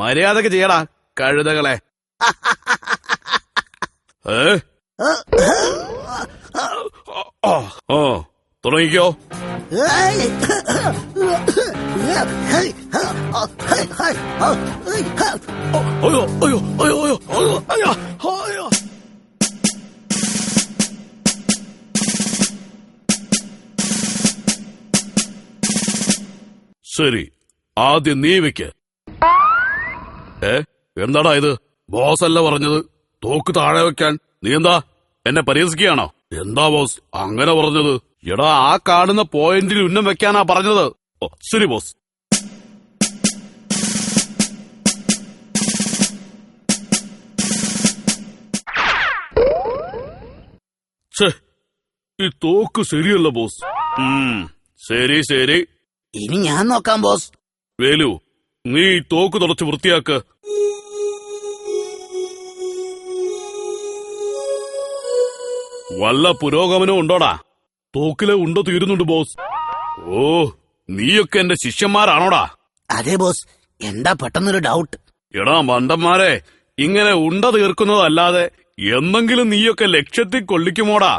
മര്യാദയ്ക്ക് ചെയ്യടാ കഴുതകളെ. ഏ? ഓ തുടങ്ങിക്കോ. ആ, ആ തുടങ്ങിക്കോ അയ്യോ അയ്യോ അയ്യോ അയ്യോ അയ്യോ അയ്യോ അയ്യോ ശരി ആദ്യം നീ വെക്ക്. ഏ എന്താടാ ഇത്? ബോസ് അല്ല പറഞ്ഞത്. തോക്ക് താഴെ വെക്കാൻ. നീ എന്താ? എന്നെ പരിഹസിക്കുകയാണോ? എന്താ ബോസ്? അങ്ങനെ പറഞ്ഞത്. എടാ ആ കാണുന്ന പോയിന്റിൽ ഉന്നം വെക്കാനാ പറഞ്ഞത്. ഓ ശരി ബോസ് ഈ തോക്ക് ശരിയല്ല ബോസ് ശരി ശരി. ഇനി ഞാൻ നോക്കാം ബോസ് വേലു നീ ഈ തോക്ക് തുടച്ച് വൃത്തിയാക്ക്. വല്ല പുരോഗമനവും ഉണ്ടോടാ? തോക്കിലെ ഉണ്ട തീരുന്നുണ്ട് ബോസ്. ഓ നീയൊക്കെ എന്റെ ശിഷ്യന്മാരാണോടാ? അതെ ബോസ്. എന്താ പെട്ടെന്നൊരു ഡൗട്ട് എടാ മണ്ടന്മാരെ ഇങ്ങനെ ഉണ്ട തീർക്കുന്നതല്ലാതെ എന്തെങ്കിലും നീയൊക്കെ ലക്ഷ്യത്തിൽ കൊള്ളിക്കുമോടാ?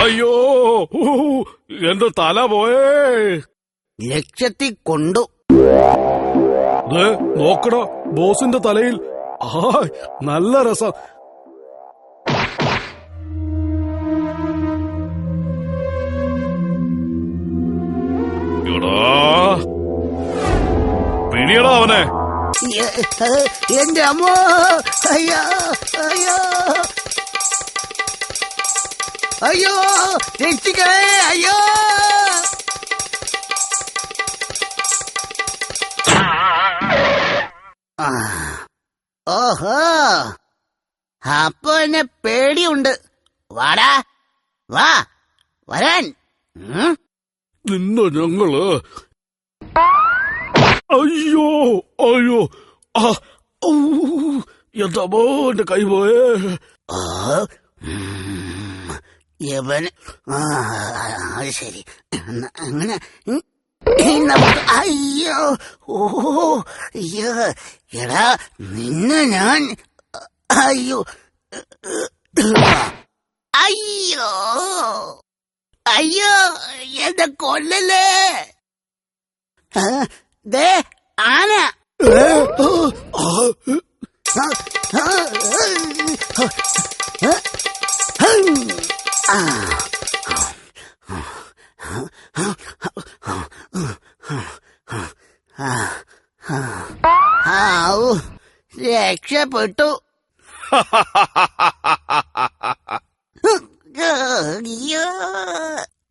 അയ്യോ എന്റെ തല പോയേ. ലക്ഷ്യത്തിൽ കൊണ്ടു. നോക്കടാ ബോസിന്റെ തലയിൽ. ആ നല്ല രസം. പിടിയടാ അവനെ. എന്റെ അമ്മോ അയ്യോ അയ്യോ. അയ്യോ രക്ഷിക്കണേ അയ്യോ. ഓഹോ. അപ്പൊ എന്നെ പേടിയുണ്ട്. വാടാ വാ വരാൻ. നിന്ന ഞങ്ങൾ? അയ്യോ അയ്യോ. ആ ഔ, എന്താ മോ എന്റെ കൈ പോയേ? ആ, ശരി. അങ്ങനെ അയ്യോ ഓ അയ്യോ. എടാ നിന്നെ ഞാൻ അയ്യോ അയ്യോ. അയ്യോ എന്നെ കൊല്ലല്ലേ? ദേ ആന. രക്ഷപ്പെട്ടു.